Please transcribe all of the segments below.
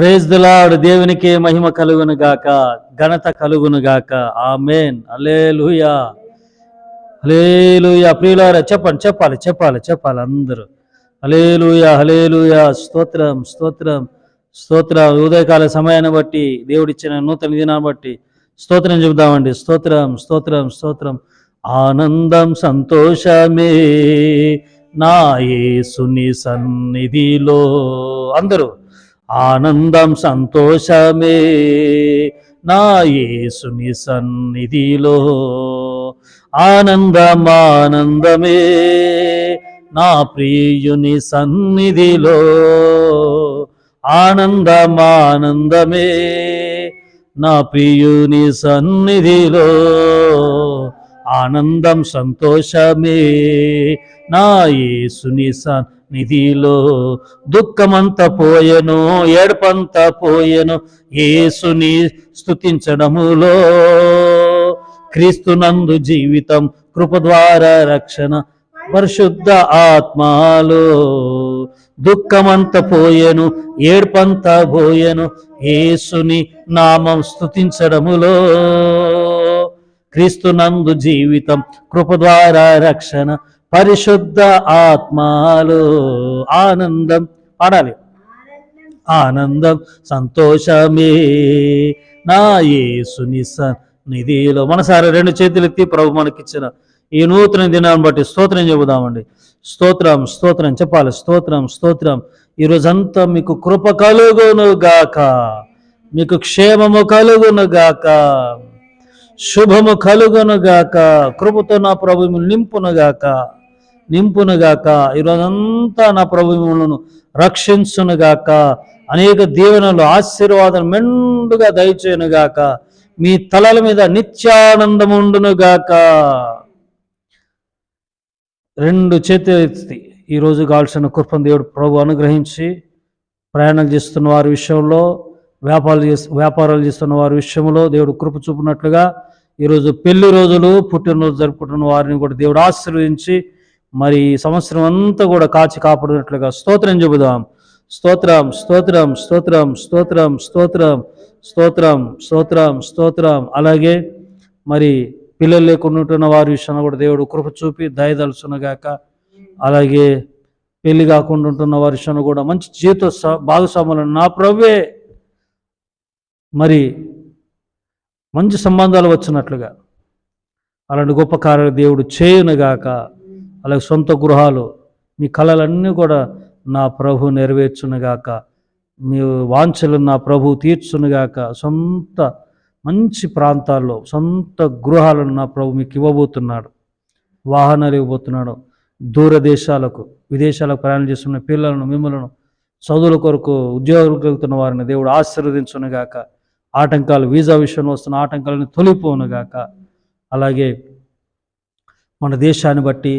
Praise దిలాడు దేవునికి మహిమ కలుగును గాక ఘనత కలుగును గాక. ఆ మేన్ అలేలుయా హలేలుయా ప్రియులారా చెప్పండి చెప్పాలి చెప్పాలి చెప్పాలి అందరూ. హలేలుయా హలేలుయా స్తోత్రం స్తోత్రం స్తోత్రం. ఉదయకాల సమయాన్ని బట్టి దేవుడిచ్చిన నూతన దినాన్ని బట్టి స్తోత్రం చెబుదామండి. స్తోత్రం స్తోత్రం స్తోత్రం. ఆనందం సంతోషమే నా యేసుని సన్నిధిలో. అందరూ ఆనందం సంతోషమే. నా యేసుని సన్నిధిలో ఆనందం ఆనందమే నా ప్రియుని సన్నిధిలో ఆనందం ఆనందమే నా ప్రియుని సన్నిధిలో ఆనందం సంతోషమే. నా యేసుని నిధిలో దుఃఖమంత పోయెను ఏడుపంత పోయెను యేసుని స్తుతించడములో క్రీస్తునందు జీవితం కృప ద్వారా రక్షణ పరిశుద్ధ ఆత్మలో దుఃఖమంత పోయెను ఏడ్పంత పోయెను యేసుని నామం స్తుతించడములో క్రీస్తునందు జీవితం కృప ద్వారా రక్షణ పరిశుద్ధ ఆత్మలో ఆనందం పాడాలి. ఆనందం సంతోషమే. నా యేసుని సన్నిధిలో మనసారి రెండు చేతులు ఎత్తి ప్రభు మనకిచ్చిన ఈ నూతన దినాన్ని బట్టి స్తోత్రం చెబుదామండి. స్తోత్రం స్తోత్రం చెప్పాలి. స్తోత్రం స్తోత్రం. ఈ రోజంతా మీకు కృప కలుగును గాక మీకు క్షేమము కలుగును గాక శుభము కలుగును గాక కృపతో నా ప్రభు నింపును గాక నింపును గాక ఈరోజంతా నా ప్రభు మిమ్మల్ని రక్షించును గాక అనేక దీవెనలు ఆశీర్వాదం మెండుగా దయచేయను గాక మీ తలల మీద నిత్యానందం ఉండును గాక రెండు చేతి ఈరోజు కావాల్సిన కృపను దేవుడు ప్రభు అనుగ్రహించి ప్రయాణాలు చేస్తున్న వారి విషయంలో వ్యాపారాలు చేస్తు వ్యాపారాలు చేస్తున్న వారి విషయంలో దేవుడు కృప చూపినట్లుగా ఈరోజు పెళ్ళి రోజులు పుట్టినరోజు జరుపుకుంటున్న వారిని కూడా దేవుడు ఆశీర్వదించి మరి ఈ సంవత్సరం అంతా కూడా కాచి కాపాడినట్లుగా స్తోత్రం చెబుదాం. స్తోత్రం స్తోత్రం స్తోత్రం స్తోత్రం స్తోత్రం స్తోత్రం స్తోత్రం స్తోత్రం. అలాగే మరి పిల్లలు లేకుండా ఉంటున్న వారి విషయంలో కూడా దేవుడు కృప చూపి దయదలుచునగాక. అలాగే పెళ్ళి కాకుండా ఉంటున్న వారి విషయంలో కూడా మంచి జీవిత స- భాగస్వాములను నా ప్రవ్వే మరి మంచి సంబంధాలు వచ్చినట్లుగా అలాంటి గొప్ప కార్యాలు దేవుడు చేయునుగాక. అలాగే సొంత గృహాలు మీ కళలన్నీ కూడా నా ప్రభు నెరవేర్చునుగాక. మీ వాంఛలు నా ప్రభు తీర్చునుగాక. సొంత మంచి ప్రాంతాల్లో సొంత గృహాలను నా ప్రభు మీకు ఇవ్వబోతున్నాడు. వాహనాలు ఇవ్వబోతున్నాడు. దూరదేశాలకు విదేశాలకు ప్రయాణం చేస్తున్న పిల్లలను మిమ్మలను చదువుల కొరకు ఉద్యోగులకు కలుగుతున్న వారిని దేవుడు ఆశీర్వదించునుగాక. ఆటంకాలు వీసా విషయంలో వస్తున్న ఆటంకాలను తొలిపోనుగాక అలాగే మన దేశాన్ని బట్టి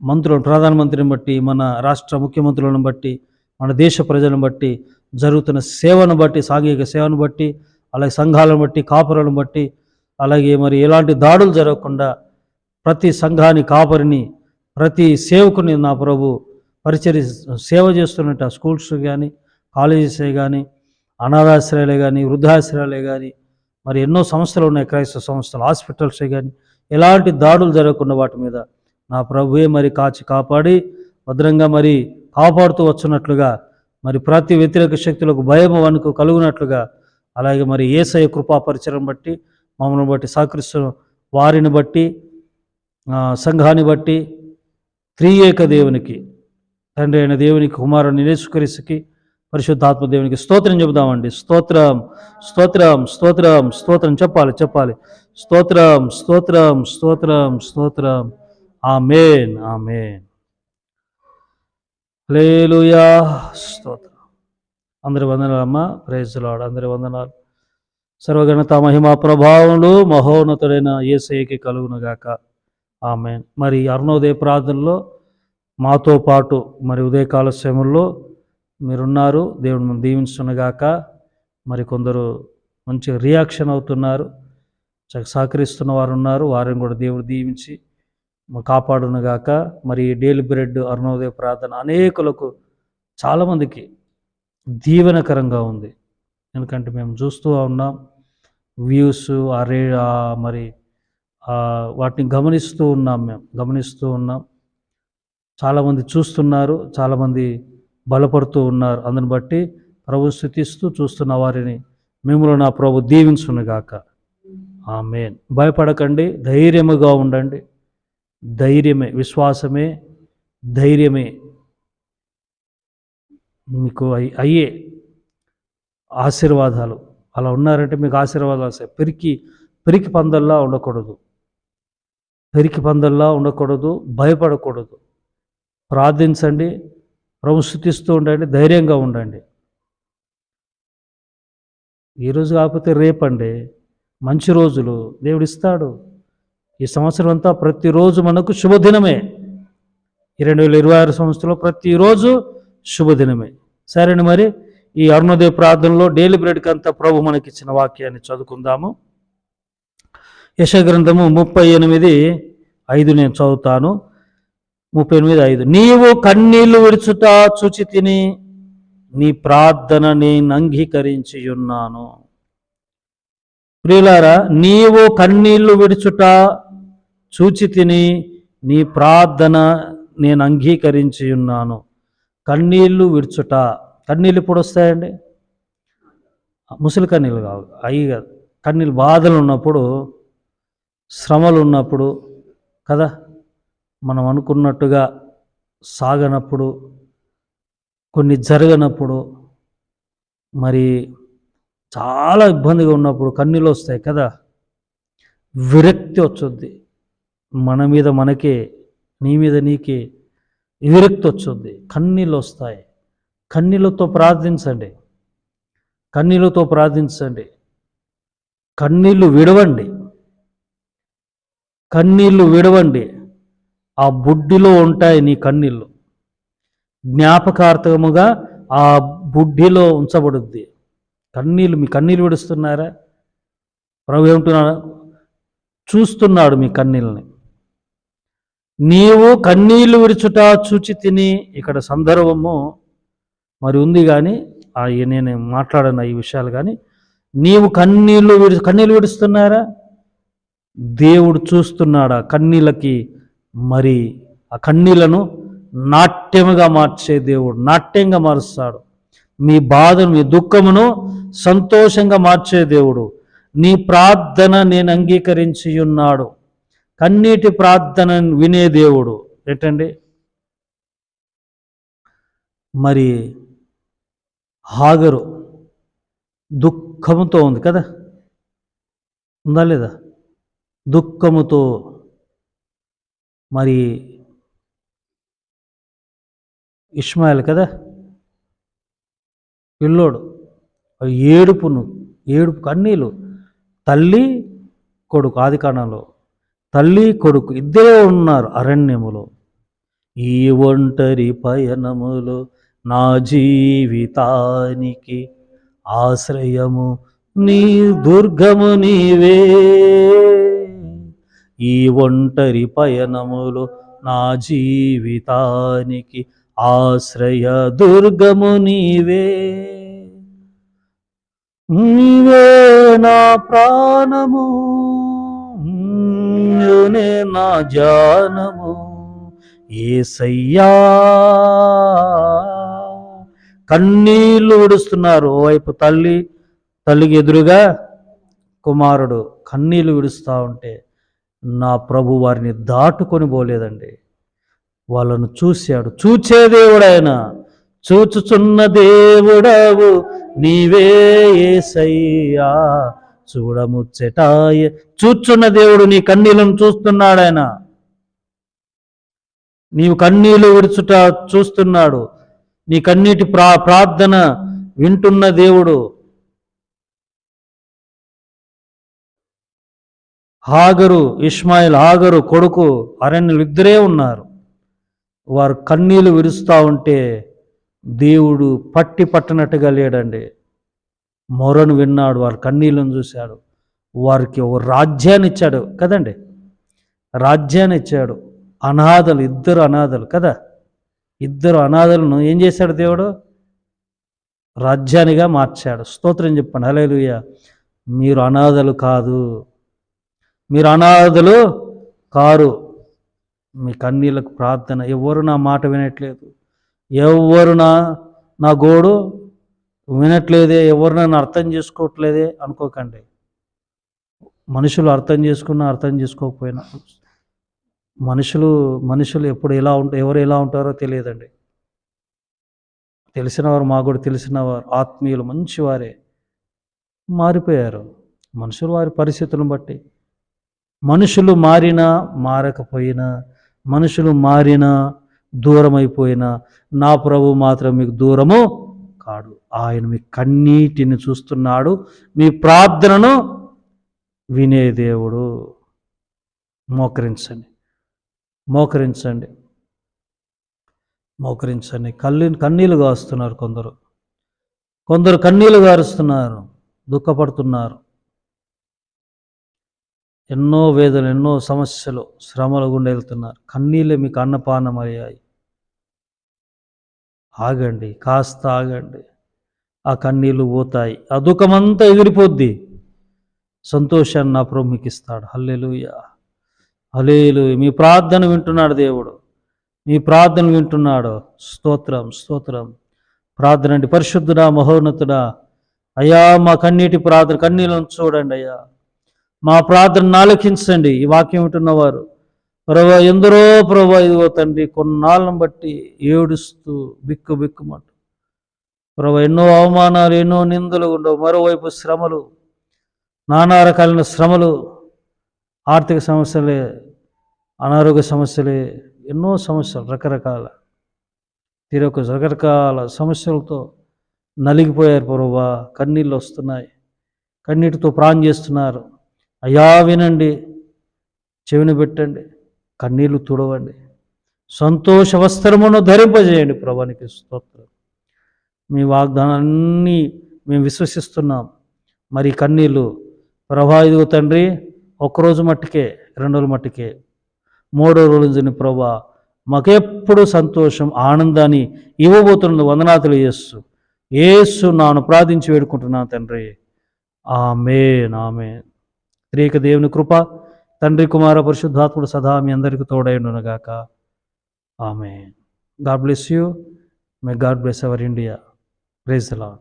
మంత్రులను ప్రధానమంత్రిని బట్టి మన రాష్ట్ర ముఖ్యమంత్రులను బట్టి మన దేశ ప్రజలను బట్టి జరుగుతున్న సేవను బట్టి సాంఘిక సేవను బట్టి అలాగే సంఘాలను బట్టి కాపురలను బట్టి అలాగే మరి ఎలాంటి దాడులు జరగకుండా ప్రతి సంఘాన్ని కాపరిని ప్రతి సేవకుని నా ప్రభు పరిచరి సేవ చేస్తున్నట్టు ఆ స్కూల్స్ కానీ కాలేజెసే కానీ అనాథాశ్రయాలే కానీ వృద్ధాశ్రయాలే కానీ మరి ఎన్నో సంస్థలు ఉన్నాయి క్రైస్తవ సంస్థలు హాస్పిటల్సే కానీ ఎలాంటి దాడులు జరగకుండా వాటి మీద నా ప్రభువే మరి కాచి కాపాడి భద్రంగా మరి కాపాడుతూ వచ్చినట్లుగా మరి ప్రతి వ్యతిరేక శక్తులకు భయం వనుకు కలుగునట్లుగా అలాగే మరి ఏసయ కృపా పరిచయం బట్టి మమ్మల్ని బట్టి సహకరిస్తున్న వారిని బట్టి సంఘాన్ని బట్టి త్రియేక దేవునికి తండ్రి అయిన దేవునికి కుమారుని నేసుకరిసికి పరిశుద్ధాత్మ దేవునికి స్తోత్రం చెబుదామండి. స్తోత్రం స్తోత్రం స్తోత్రం స్తోత్రం చెప్పాలి చెప్పాలి. స్తోత్రం స్తోత్రం స్తోత్రం స్తోత్రం. Amen amen. లేలుయా స్తోత్రం. అందరి వందనాలమ్మ ప్రైజ్ అందరి వందనాలు. సర్వగణత మహిమా ప్రభావములు మహోన్నతుడైన ఏసైకి కలుగునుగాక. ఆమె మరి అరుణోదయ ప్రార్థనలో మాతో పాటు మరి ఉదయకాల సమయంలో మీరున్నారు. దేవుడిని దీవించునగాక దీవించునుగాక. మరి కొందరు మంచి రియాక్షన్ అవుతున్నారు. సహకరిస్తున్న వారు ఉన్నారు వారిని కూడా దేవుడు దీవించి కాపాడునుగాక మరి డైలీ బ్రెడ్ అరుణోదయ ప్రార్థన అనేకులకు చాలామందికి దీవెనకరంగా ఉంది. ఎందుకంటే మేము చూస్తూ ఉన్నాం వ్యూస్ ఆ రే ఆ మరి ఆ వాటిని గమనిస్తూ ఉన్నాం మేము గమనిస్తూ ఉన్నాం. చాలామంది చూస్తున్నారు చాలామంది బలపడుతూ ఉన్నారు. అందుని బట్టి ప్రభు స్థుతిస్తూ చూస్తున్న వారిని మిమ్మల్ని నా ప్రభు దీవించునుగాక ఆమేన్. భయపడకండి ధైర్యముగా ఉండండి. ధైర్యమే విశ్వాసమే ధైర్యమే. మీకు అయ్యే ఆశీర్వాదాలు. అలా ఉన్నారంటే మీకు ఆశీర్వాదాలు వస్తాయి. పెరికి పెరికి పందల్లా ఉండకూడదు. పెరికి పందల్లా ఉండకూడదు. భయపడకూడదు. ప్రార్థించండి. ప్రభు స్థుతిస్తూ ఉండండి. ధైర్యంగా ఉండండి. ఈరోజు కాకపోతే రేపండి. మంచి రోజులు దేవుడు ఇస్తాడు. ఈ సంవత్సరం అంతా ప్రతిరోజు మనకు శుభదినమే. ఈ రెండు వేల ఇరవై ఆరు సంవత్సరంలో ప్రతిరోజు శుభదినమే. సరేనా మరి ఈ అరుణోదయ ప్రార్థనలో డైలీ బ్రెడ్కి అంతా ప్రభు మనకిచ్చిన వాక్యాన్ని చదువుకుందాము. యశగ్రంథము ముప్పై ఎనిమిది ఐదు నేను చదువుతాను. ముప్పై ఎనిమిది ఐదు. నీవు కన్నీళ్ళు విడుచుట చూచి తిని నీ ప్రార్థన నేను అంగీకరించి ఉన్నాను ప్రియులారా నీవు కన్నీళ్ళు విడుచుట చూచి తిని నీ ప్రార్థన నేను అంగీకరించి ఉన్నాను. కన్నీళ్ళు విడుచుట. కన్నీళ్ళు ఇప్పుడు వస్తాయండి? ముసలి కన్నీళ్ళు కావు. అవి కాదు. కన్నీళ్ళు బాధలు ఉన్నప్పుడు శ్రమలు ఉన్నప్పుడు కదా? మనం అనుకున్నట్టుగా సాగనప్పుడు కొన్ని జరగనప్పుడు మరి చాలా ఇబ్బందిగా ఉన్నప్పుడు కన్నీళ్ళు వస్తాయి కదా? విరక్తి వచ్చుద్ది. మన మీద మనకే నీ మీద నీకే విరక్తి వచ్చుద్ది కన్నీళ్ళు వస్తాయి కన్నీళ్ళతో ప్రార్థించండి. కన్నీళ్ళతో ప్రార్థించండి. కన్నీళ్ళు విడవండి. కన్నీళ్ళు విడవండి. ఆ బుడ్డిలో ఉంటాయి నీ కన్నీళ్ళు. జ్ఞాపకార్థకముగా ఆ బుడ్డిలో ఉంచబడుద్ది. కన్నీళ్ళు మీ కన్నీళ్ళు విడుస్తున్నారా? ప్రభు ఏమంటున్నాడు? చూస్తున్నాడు మీ కన్నీళ్ళని. నీవు కన్నీళ్ళు విడుచుట చూచి తిని ఇక్కడ సందర్భము మరి ఉంది కానీ నేను మాట్లాడను ఈ విషయాలు కానీ నీవు కన్నీళ్ళు విడి కన్నీళ్ళు విడుస్తున్నారా దేవుడు చూస్తున్నాడా కన్నీళ్ళకి? మరి ఆ కన్నీళ్ళను నాట్యముగా మార్చే దేవుడు నాట్యంగా మారుస్తాడు. మీ బాధను మీ దుఃఖమును సంతోషంగా మార్చే దేవుడు. నీ ప్రార్థన నేను అంగీకరించి ఉన్నాడు కన్నీటి ప్రార్థన వినే దేవుడు. ఏంటండి? మరి హాగరు దుఃఖముతో ఉంది కదా? ఉందా లేదా? దుఃఖముతో మరి ఇష్మాయిల్ కదా? పిల్లోడు. ఏడుపును ఏడుపు కన్నీళ్ళు తల్లి కొడుకు ఆది కాలంలో తల్లి కొడుకు ఇద్దరే ఉన్నారు అరణ్యములో. ఈ ఒంటరి పయనములో నా జీవితానికి ఆశ్రయము నీ దుర్గము నీవే. ఈ ఒంటరి పయనములో నా జీవితానికి ఆశ్రయ దుర్గము నీవే. నీవే నా ప్రాణము. నీవే నా జానము. ఏసయ్యా. కన్నీళ్ళు విడుస్తున్నారు ఓవైపు తల్లి తల్లికి ఎదురుగా కుమారుడు కన్నీళ్ళు విడుస్తూ ఉంటే నా ప్రభు వారిని దాటుకొని పోలేదండి. వాళ్ళను చూశాడు. చూచే దేవుడైనా చూచుచున్న దేవుడవు నీవే ఏసయ్యా. చూడముచ్చటాయ. చూచున్న దేవుడు నీ కన్నీలను చూస్తున్నాడాయన నీవు కన్నీళ్ళు విడుచుట చూస్తున్నాడు. నీ కన్నీటి ప్రా ప్రార్థన వింటున్న దేవుడు. హాగరు ఇస్మాయిల్ హాగరు కొడుకు అరణ్యులు ఇద్దరే ఉన్నారు. వారు కన్నీళ్ళు విరుస్తూ ఉంటే దేవుడు పట్టి పట్టనట్టుగా లేడండి. మొరను విన్నాడు వారి కన్నీళ్ళను చూశాడు. వారికి ఒక రాజ్యాన్ని ఇచ్చాడు కదండి? రాజ్యాన్ని ఇచ్చాడు. అనాథలు ఇద్దరు అనాథలు కదా? ఇద్దరు అనాథలను ఏం చేశాడు దేవుడు? రాజ్యానిగా మార్చాడు. స్తోత్రం చెప్పండి. హలేలుయ మీరు అనాథలు కాదు. మీరు అనాథలు కారు. మీ కన్నీళ్ళకు ప్రార్థన. ఎవరు నా మాట వినట్లేదు. ఎవరు నా నా గోడు? వినట్లేదే ఎవరు నన్ను అర్థం చేసుకోవట్లేదే అనుకోకండి. మనుషులు అర్థం చేసుకున్నా అర్థం చేసుకోకపోయినా మనుషులు మనుషులు ఎప్పుడు ఎలా ఉంటా ఎవరు ఎలా ఉంటారో తెలియదండి. తెలిసినవారు మా కూడా తెలిసినవారు ఆత్మీయులు మంచివారే. మారిపోయారు. మనుషులు వారి పరిస్థితులను బట్టి. మనుషులు మారినా మారకపోయినా మనుషులు మారినా దూరమైపోయినా నా ప్రభు మాత్రం మీకు దూరము కాడు. ఆయన మీ కన్నీటిని చూస్తున్నాడు మీ ప్రార్థనను వినే దేవుడు. మోకరించండి. మోకరించండి. మోకరించండి. కళ్ళు కన్నీలు కాస్తున్నారు కొందరు. కొందరు కన్నీళ్ళు గారుస్తున్నారు దుఃఖపడుతున్నారు. ఎన్నో వేదనలు ఎన్నో సమస్యలు శ్రమల గుండా వెళ్తున్నారు. కన్నీళ్ళే మీకు అన్నపానం అయ్యాయి ఆగండి. కాస్త ఆగండి. ఆ కన్నీళ్ళు పోతాయి. ఆ దుఃఖమంతా ఎగిరిపోద్ది. సంతోషాన్ని నా ప్రభు మీకు ఇస్తాడు హల్లెలూయ. హలేలు మీ ప్రార్థన వింటున్నాడు దేవుడు. మీ ప్రార్థన వింటున్నాడు. స్తోత్రం స్తోత్రం. ప్రార్థన అంటే పరిశుద్ధుడా మహోన్నతుడా అయ్యా మా కన్నీటి ప్రార్థన కన్నీళ్ళను చూడండి అయ్యా. మా ప్రార్థన ఆలకించండి. ఈ వాక్యం వింటున్నవారు ప్రభా ఎందరో ప్రభా ఇదిగో తండ్రి కొన్నాళ్ళను బట్టి ఏడుస్తూ బిక్కు బిక్కుమంటూ మరో ఎన్నో అవమానాలు ఎన్నో నిందలు ఉండవు. మరోవైపు శ్రమలు నానా రకాలైన శ్రమలు ఆర్థిక సమస్యలే అనారోగ్య సమస్యలే ఎన్నో సమస్యలు రకరకాల తీరొక రకరకాల సమస్యలతో నలిగిపోయారు ప్రభా కన్నీళ్ళు వస్తున్నాయి. కన్నీటితో ప్రాణం చేస్తున్నారు. అయ్యా వినండి చెవిని పెట్టండి కన్నీళ్ళు తుడవండి. సంతోష వస్త్రమును ధరింపజేయండి ప్రభానికి స్తోత్రం. మీ వాగ్దానాన్ని మేము విశ్వసిస్తున్నాం. మరి కన్నీళ్ళు ప్రభా ఇదిగో తండ్రి ఒకరోజు మట్టుకే రెండు రోజుల మట్టుకే మూడో రోజుని ప్రభా మాకెప్పుడు సంతోషం ఆనందాన్ని ఇవ్వబోతున్న వందనాతులు చేస్తూ ఏసు నాను ప్రార్థించి వేడుకుంటున్నాను తండ్రి. ఆమె నామే త్రేక దేవుని కృప తండ్రి కుమార పరిశుద్ధాత్ముడు సదా మీ అందరికీ తోడైండునగాక ఆమె God bless you. May God bless our India. Praise Lord